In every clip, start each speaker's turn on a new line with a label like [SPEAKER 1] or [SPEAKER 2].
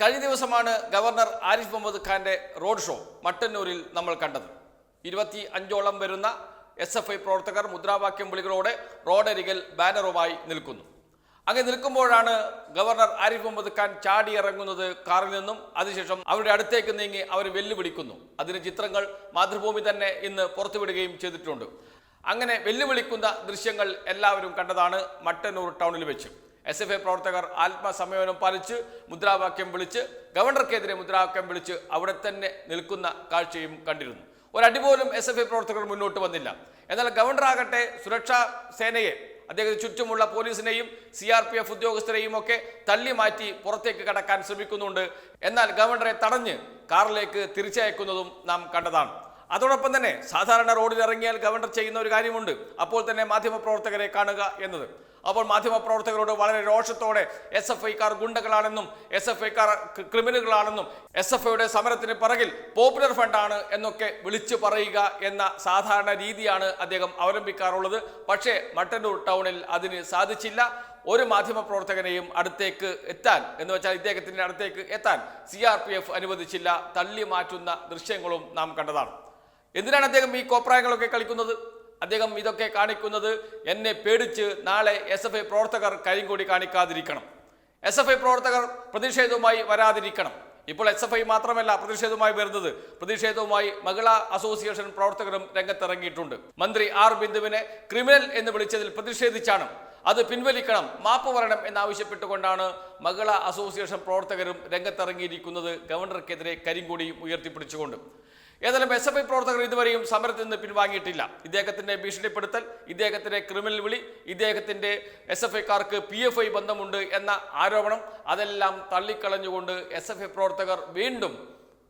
[SPEAKER 1] കഴിഞ്ഞ ദിവസമാണ് ഗവർണർ ആരിഫ് മുഹമ്മദ് ഖാന്റെ റോഡ് ഷോ മട്ടന്നൂരിൽ നമ്മൾ കണ്ടത്. ഇരുപത്തി അഞ്ചോളം വരുന്ന എസ് എഫ് ഐ പ്രവർത്തകർ മുദ്രാവാക്യം വിളികളോടെ റോഡരികിൽ ബാനറുമായി നിൽക്കുന്നു. അങ്ങനെ നിൽക്കുമ്പോഴാണ് ഗവർണർ ആരിഫ് മുഹമ്മദ് ഖാൻ ചാടി ഇറങ്ങുന്നത് കാറിൽ നിന്നും അതിനുശേഷം അവരുടെ അടുത്തേക്ക് നീങ്ങി അവർ വെല്ലുവിളിക്കുന്നു. അതിന് ചിത്രങ്ങൾ മാതൃഭൂമി തന്നെ ഇന്ന് പുറത്തുവിടുകയും ചെയ്തിട്ടുണ്ട്. അങ്ങനെ വെല്ലുവിളിക്കുന്ന ദൃശ്യങ്ങൾ എല്ലാവരും കണ്ടതാണ് മട്ടന്നൂർ ടൗണിൽ വെച്ച്. എസ് എഫ് ഐ പ്രവർത്തകർ ആത്മസംയമനം പാലിച്ച് മുദ്രാവാക്യം വിളിച്ച് ഗവർണർക്കെതിരെ മുദ്രാവാക്യം വിളിച്ച് അവിടെ തന്നെ നിൽക്കുന്ന കാഴ്ചയും കണ്ടിരുന്നു. ഒരടി പോലും എസ് എഫ് ഐ പ്രവർത്തകർ മുന്നോട്ട് വന്നില്ല. എന്നാൽ ഗവർണർ ആകട്ടെ സുരക്ഷാ സേനയെ അദ്ദേഹത്തിന് ചുറ്റുമുള്ള പോലീസിനെയും സി ആർ പി എഫ് ഉദ്യോഗസ്ഥരെയും ഒക്കെ തള്ളി മാറ്റി പുറത്തേക്ക് കടക്കാൻ ശ്രമിക്കുന്നുണ്ട്. എന്നാൽ ഗവർണറെ തടഞ്ഞ് കാറിലേക്ക് തിരിച്ചയക്കുന്നതും നാം കണ്ടതാണ്. അതോടൊപ്പം തന്നെ സാധാരണ റോഡിൽ ഇറങ്ങിയാൽ ഗവർണർ ചെയ്യുന്ന ഒരു കാര്യമുണ്ട്. അപ്പോൾ തന്നെ മാധ്യമപ്രവർത്തകരെ കാണുക എന്നത്. അപ്പോൾ മാധ്യമപ്രവർത്തകരോട് വളരെ രോഷത്തോടെ എസ് എഫ് ഐക്കാർ ഗുണ്ടകളാണെന്നും എസ് എഫ് ഐക്കാർ ക്രിമിനലുകളാണെന്നും എസ് എഫ് ഐയുടെ സമരത്തിന് പിറകിൽ പോപ്പുലർ ഫണ്ടാണ് എന്നൊക്കെ വിളിച്ചു പറയുക എന്ന സാധാരണ രീതിയാണ് അദ്ദേഹം അവലംബിക്കാറുള്ളത്. പക്ഷേ മട്ടന്നൂർ ടൗണിൽ അതിന് സാധിച്ചില്ല. ഒരു മാധ്യമപ്രവർത്തകനെയും അടുത്തേക്ക് എത്താൻ എന്ന് വെച്ചാൽ ഇദ്ദേഹത്തിന്റെ അടുത്തേക്ക് എത്താൻ സി ആർ പി എഫ് അനുവദിച്ചില്ല. തള്ളി മാറ്റുന്ന ദൃശ്യങ്ങളും നാം കണ്ടതാണ്. എന്തിനാണ് അദ്ദേഹം ഈ കോപ്രായങ്ങളൊക്കെ കളിക്കുന്നത്? അദ്ദേഹം ഇതൊക്കെ കാണിക്കുന്നത് എന്നെ പേടിച്ച് നാളെ എസ് എഫ് ഐ പ്രവർത്തകർ കരിങ്കൊടി കാണിക്കാതിരിക്കണം. എസ് എഫ് ഐ പ്രവർത്തകർ പ്രതിഷേധവുമായി വരാതിരിക്കണം. ഇപ്പോൾ എസ് എഫ് ഐ മാത്രമല്ല പ്രതിഷേധവുമായി വരുന്നത്. പ്രതിഷേധവുമായി മഹിളാ അസോസിയേഷൻ പ്രവർത്തകരും രംഗത്തിറങ്ങിയിട്ടുണ്ട്. മന്ത്രി ആർ ബിന്ദുവിനെ ക്രിമിനൽ എന്ന് വിളിച്ചതിൽ പ്രതിഷേധിച്ചാണ്. അത് പിൻവലിക്കണം മാപ്പ് പറയണം എന്നാവശ്യപ്പെട്ടുകൊണ്ടാണ് മഹിളാ അസോസിയേഷൻ പ്രവർത്തകരും രംഗത്തിറങ്ങിയിരിക്കുന്നത്. ഗവർണർക്കെതിരെ കരിങ്കൊടിയും ഉയർത്തിപ്പിടിച്ചുകൊണ്ട്. ഏതായാലും എസ് എഫ് ഐ പ്രവർത്തകർ ഇതുവരെയും സമരത്തിൽ നിന്ന് പിൻവാങ്ങിയിട്ടില്ല. ഇദ്ദേഹത്തിന്റെ ഭീഷണിപ്പെടുത്തൽ ഇദ്ദേഹത്തിന്റെ ക്രിമിനൽ വിളി ഇദ്ദേഹത്തിന്റെ എസ് എഫ് ഐക്കാർക്ക് പി എഫ് ഐ ബന്ധമുണ്ട് എന്ന ആരോപണം അതെല്ലാം തള്ളിക്കളഞ്ഞുകൊണ്ട് എസ് എഫ് ഐ പ്രവർത്തകർ വീണ്ടും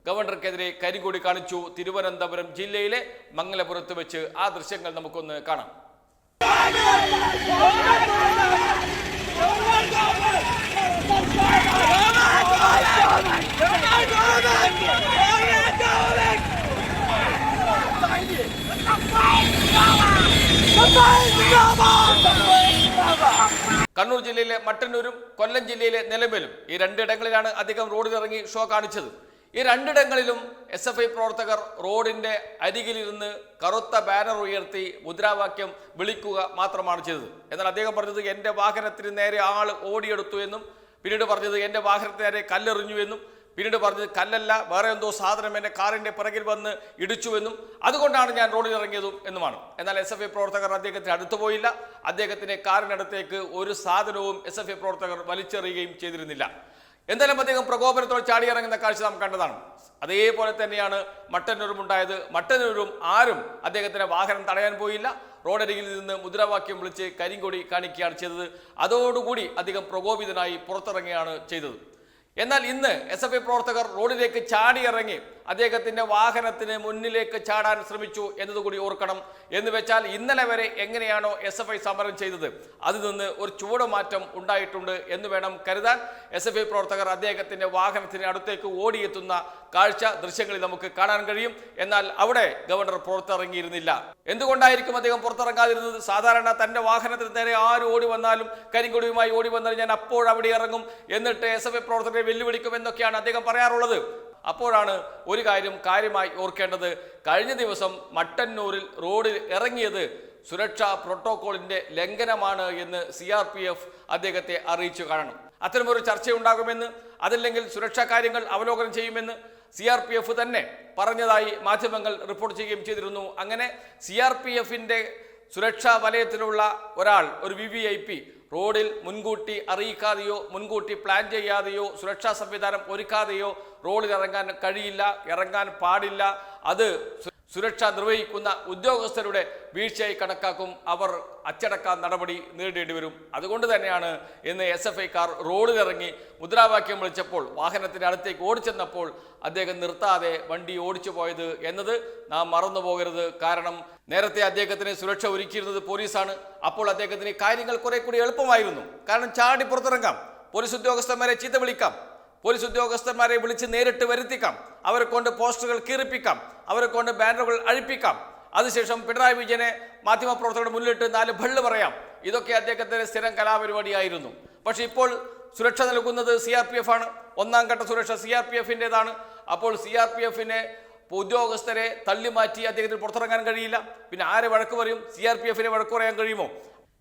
[SPEAKER 1] ഗവർണർക്കെതിരെ കരികൂടി കാണിച്ചു. തിരുവനന്തപുരം ജില്ലയിലെ മംഗലപുരത്ത് വെച്ച് ആ ദൃശ്യങ്ങൾ നമുക്കൊന്ന് കാണാം. കണ്ണൂർ ജില്ലയിലെ മട്ടന്നൂരും കൊല്ലം ജില്ലയിലെ നിലമ്പലും ഈ രണ്ടിടങ്ങളിലാണ് അധികം റോഡിലിറങ്ങി ഷോ കാണിച്ചത്. ഈ രണ്ടിടങ്ങളിലും എസ് എഫ് ഐ പ്രവർത്തകർ റോഡിന്റെ അരികിലിരുന്ന് കറുത്ത ബാനർ ഉയർത്തി മുദ്രാവാക്യം വിളിക്കുക മാത്രമാണ് ചെയ്തത്. എന്നാൽ അദ്ദേഹം പറഞ്ഞത് എന്റെ വാഹനത്തിന് നേരെ ആൾ ഓടിയെടുത്തു എന്നും പിന്നീട് പറഞ്ഞത് എന്റെ വാഹനത്തിന് നേരെ കല്ലെറിഞ്ഞു എന്നും പിന്നീട് പറഞ്ഞത് കല്ലല്ല വേറെ എന്തോ സാധനം എന്റെ കാറിന്റെ പിറകിൽ വന്ന് ഇടിച്ചുവെന്നും അതുകൊണ്ടാണ് ഞാൻ റോഡിൽ ഇറങ്ങിയതും എന്നുമാണ്. എന്നാൽ എസ് എഫ് ഐ പ്രവർത്തകർ അദ്ദേഹത്തിന് അടുത്തു പോയില്ല. അദ്ദേഹത്തിന്റെ കാറിനടുത്തേക്ക് ഒരു സാധനവും എസ് എഫ് ഐ പ്രവർത്തകർ വലിച്ചെറിയുകയും ചെയ്തിരുന്നില്ല. എന്തായാലും അദ്ദേഹം പ്രകോപനത്തോടെ ചാടിയിറങ്ങുന്ന കാഴ്ച നാം കണ്ടതാണ്. അതേപോലെ തന്നെയാണ് മട്ടന്നൂരും ഉണ്ടായത് മട്ടന്നൂരും ആരും അദ്ദേഹത്തിന്റെ വാഹനം തടയാൻ പോയില്ല. റോഡരികിൽ നിന്ന് മുദ്രാവാക്യം വിളിച്ച് കരിങ്കൊടി കാണിക്കുകയാണ് ചെയ്തത്. അതോടുകൂടി അദ്ദേഹം പ്രകോപിതനായി പുറത്തിറങ്ങുകയാണ് ചെയ്തത്. എന്നാൽ ഇന്ന് എസ് എഫ് ഐ പ്രവർത്തകർ റോഡിലേക്ക് ചാടിയിറങ്ങി അദ്ദേഹത്തിന്റെ വാഹനത്തിന് മുന്നിലേക്ക് ചാടാൻ ശ്രമിച്ചു എന്നതുകൂടി ഓർക്കണം. എന്ന് വെച്ചാൽ ഇന്നലെ വരെ എങ്ങനെയാണോ എസ് എഫ് ഐ സമരം ചെയ്തത്? അതിൽ നിന്ന് ഒരു ചുവടുമാറ്റം ഉണ്ടായിട്ടുണ്ട് എന്ന് വേണം കരുതാൻ എസ് എഫ് ഐ പ്രവർത്തകർ അദ്ദേഹത്തിന്റെ വാഹനത്തിന് അടുത്തേക്ക് ഓടിയെത്തുന്ന കാഴ്ച ദൃശ്യങ്ങളിൽ നമുക്ക് കാണാൻ കഴിയും. എന്നാൽ അവിടെ ഗവർണർ പുറത്തിറങ്ങിയിരുന്നില്ല. എന്തുകൊണ്ടായിരിക്കും അദ്ദേഹം പുറത്തിറങ്ങാതിരുന്നത്? സാധാരണ തന്റെ വാഹനത്തിന് നേരെ ആര് ഓടി വന്നാലും കരിങ്കൊടിയുമായി ഓടി വന്നാൽ ഞാൻ അപ്പോൾ അവിടെ ഇറങ്ങും. എന്നിട്ട് എസ് എഫ് ഐ പ്രവർത്തകരെ വെല്ലുവിളിക്കും എന്നൊക്കെയാണ് അദ്ദേഹം പറയാറുള്ളത്. അപ്പോഴാണ് ഒരു കാര്യം കാര്യമായി ഓർക്കേണ്ടത്. കഴിഞ്ഞ ദിവസം മട്ടന്നൂരിൽ റോഡിൽ ഇറങ്ങിയത് സുരക്ഷാ പ്രോട്ടോകോളിന്റെ ലംഘനമാണ് എന്ന് സി ആർ പി എഫ് അദ്ദേഹത്തെ അറിയിച്ചു കാണണം. അത്തരമൊരു ചർച്ചയുണ്ടാകുമെന്ന് അതല്ലെങ്കിൽ സുരക്ഷാ കാര്യങ്ങൾ അവലോകനം ചെയ്യുമെന്ന് സി ആർ പി എഫ് തന്നെ പറഞ്ഞതായി മാധ്യമങ്ങൾ റിപ്പോർട്ട് ചെയ്യുകയും ചെയ്തിരുന്നു. അങ്ങനെ സി ആർ പി എഫിന്റെ സുരക്ഷാ വലയത്തിലുള്ള ഒരാൾ ഒരു വി വി ഐ പി റോഡിൽ മുൻകൂട്ടി അറിയിക്കാതെയോ മുൻകൂട്ടി പ്ലാൻ ചെയ്യാതെയോ സുരക്ഷാ സംവിധാനം ഒരുക്കാതെയോ റോഡിൽ ഇറങ്ങാൻ കഴിയില്ല ഇറങ്ങാൻ പാടില്ല. അത് സുരക്ഷ നിർവഹിക്കുന്ന ഉദ്യോഗസ്ഥരുടെ വീഴ്ചയായി കണക്കാക്കും. അവർ അച്ചടക്ക നടപടി നേരിടേണ്ടി വരും. അതുകൊണ്ട് തന്നെയാണ് ഇന്ന് എസ് എഫ് ഐക്കാർ റോഡിലിറങ്ങി മുദ്രാവാക്യം വിളിച്ചപ്പോൾ വാഹനത്തിന്റെ അടുത്തേക്ക് ഓടിച്ചെന്നപ്പോൾ അദ്ദേഹം നിർത്താതെ വണ്ടി ഓടിച്ചു പോയത് എന്നത് നാം മറന്നു പോകരുത്. കാരണം നേരത്തെ അദ്ദേഹത്തിന് സുരക്ഷ ഒരുക്കിയിരുന്നത് പോലീസാണ്. അപ്പോൾ അദ്ദേഹത്തിന് കാര്യങ്ങൾ കുറെ കൂടി എളുപ്പമായിരുന്നു. കാരണം ചാടി പുറത്തിറങ്ങാം. പോലീസ് ഉദ്യോഗസ്ഥന്മാരെ ചീത്ത വിളിക്കാം. പോലീസ് ഉദ്യോഗസ്ഥന്മാരെ വിളിച്ച് നേരിട്ട് വരുത്തിക്കാം. അവരെ കൊണ്ട് പോസ്റ്ററുകൾ കീറിപ്പിക്കാം. അവരെ കൊണ്ട് ബാനറുകൾ അഴിപ്പിക്കാം. അതിനുശേഷം പിണറായി വിജയനെ മാധ്യമപ്രവർത്തകരുടെ മുന്നിലിട്ട് നാല് ഭള്ള് പറയാം. ഇതൊക്കെ അദ്ദേഹത്തിന്റെ സ്ഥിരം കലാപരിപാടിയായിരുന്നു. പക്ഷേ ഇപ്പോൾ സുരക്ഷ നൽകുന്നത് സി ആർ പി എഫ് ആണ്. ഒന്നാം ഘട്ട സുരക്ഷ സി ആർ പി എഫിന്റെതാണ് അപ്പോൾ സി ആർ പി എഫിനെ ഉദ്യോഗസ്ഥരെ തള്ളിമാറ്റി അദ്ദേഹത്തിന് പുറത്തിറങ്ങാൻ കഴിയില്ല. പിന്നെ ആരെ വഴക്ക് പറയും? സി ആർ പി എഫിനെ വഴക്ക് പറയാൻ കഴിയുമോ?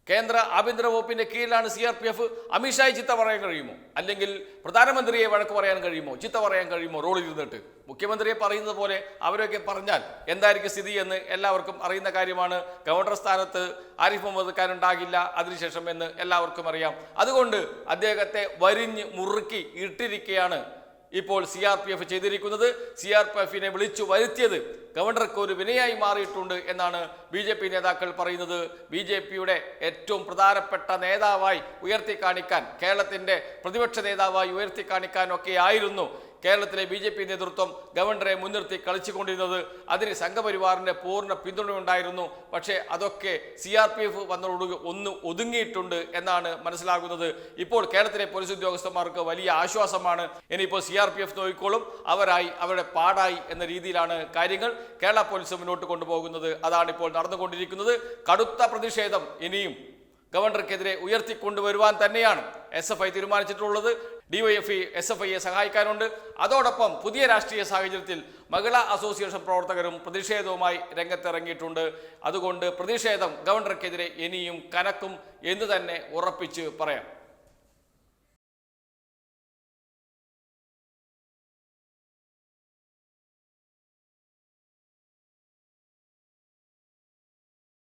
[SPEAKER 1] കേന്ദ്ര ആഭ്യന്തര വകുപ്പിന്റെ കീഴിലാണ് സി ആർ പി എഫ് അമിത്ഷായി ചിത്ത പറയാൻ കഴിയുമോ? അല്ലെങ്കിൽ പ്രധാനമന്ത്രിയെ വഴക്ക് പറയാൻ കഴിയുമോ? ചിത്ത പറയാൻ കഴിയുമോ? റോളിൽ ഇരുന്നിട്ട്. മുഖ്യമന്ത്രിയെ പറയുന്നത് പോലെ അവരൊക്കെ പറഞ്ഞാൽ എന്തായിരിക്കും സ്ഥിതി എന്ന് എല്ലാവർക്കും അറിയുന്ന കാര്യമാണ്. ഗവർണർ സ്ഥാനത്ത് ആരിഫ് മുഹമ്മദ് ഖാൻ ഉണ്ടാകില്ല അതിനുശേഷം എന്ന് എല്ലാവർക്കും അറിയാം. അതുകൊണ്ട് അദ്ദേഹത്തെ വരിഞ്ഞ് മുറുക്കി ഇട്ടിരിക്കുകയാണ് ഇപ്പോൾ സി ആർ പി എഫ് ചെയ്തിരിക്കുന്നത് സി ആർ പി എഫിനെ വിളിച്ചു വരുത്തിയത് ഗവർണർക്ക് ഒരു വിനയായി മാറിയിട്ടുണ്ട് എന്നാണ് ബി ജെ പി നേതാക്കൾ പറയുന്നത്. ബി ജെ പിയുടെ ഏറ്റവും പ്രധാനപ്പെട്ട നേതാവായി ഉയർത്തി കാണിക്കാൻ കേരളത്തിന്റെ പ്രതിപക്ഷ നേതാവായി ഉയർത്തി കാണിക്കാൻ ഒക്കെ ആയിരുന്നു കേരളത്തിലെ ബി ജെ പി നേതൃത്വം ഗവർണറെ മുൻനിർത്തി കളിച്ചുകൊണ്ടിരുന്നത്. അതിന് സംഘപരിവാറിന്റെ പൂർണ പിന്തുണയുണ്ടായിരുന്നു. പക്ഷേ അതൊക്കെ സി ആർ പി എഫ് വന്നതോട് ഒന്ന് ഒതുങ്ങിയിട്ടുണ്ട് എന്നാണ് മനസ്സിലാകുന്നത്. ഇപ്പോൾ കേരളത്തിലെ പോലീസ് ഉദ്യോഗസ്ഥന്മാർക്ക് വലിയ ആശ്വാസമാണ്. ഇനിയിപ്പോൾ സി ആർ പി എഫ് നോക്കിക്കോളും. അവരായി അവരുടെ പാടായി എന്ന രീതിയിലാണ് കാര്യങ്ങൾ. കേരള പോലീസ് മുന്നോട്ട് കൊണ്ടുപോകുന്നത്. അതാണ് ഇപ്പോൾ നടന്നുകൊണ്ടിരിക്കുന്നത്. കടുത്ത പ്രതിഷേധം ഇനിയും ഗവർണർക്കെതിരെ ഉയർത്തിക്കൊണ്ടുവരുവാൻ തന്നെയാണ് എസ് എഫ് ഐ തീരുമാനിച്ചിട്ടുള്ളത്. ഡിവൈഎഫ്ഐ എസ് എഫ് ഐയെ സഹായിക്കാനുണ്ട്. അതോടൊപ്പം പുതിയ രാഷ്ട്രീയ സാഹചര്യത്തിൽ മഹിളാ അസോസിയേഷൻ പ്രവർത്തകരും പ്രതിഷേധവുമായി രംഗത്തിറങ്ങിയിട്ടുണ്ട്. അതുകൊണ്ട് പ്രതിഷേധം ഗവർണർക്കെതിരെ ഇനിയും കനക്കും എന്ന് തന്നെ ഉറപ്പിച്ച് പറയാം.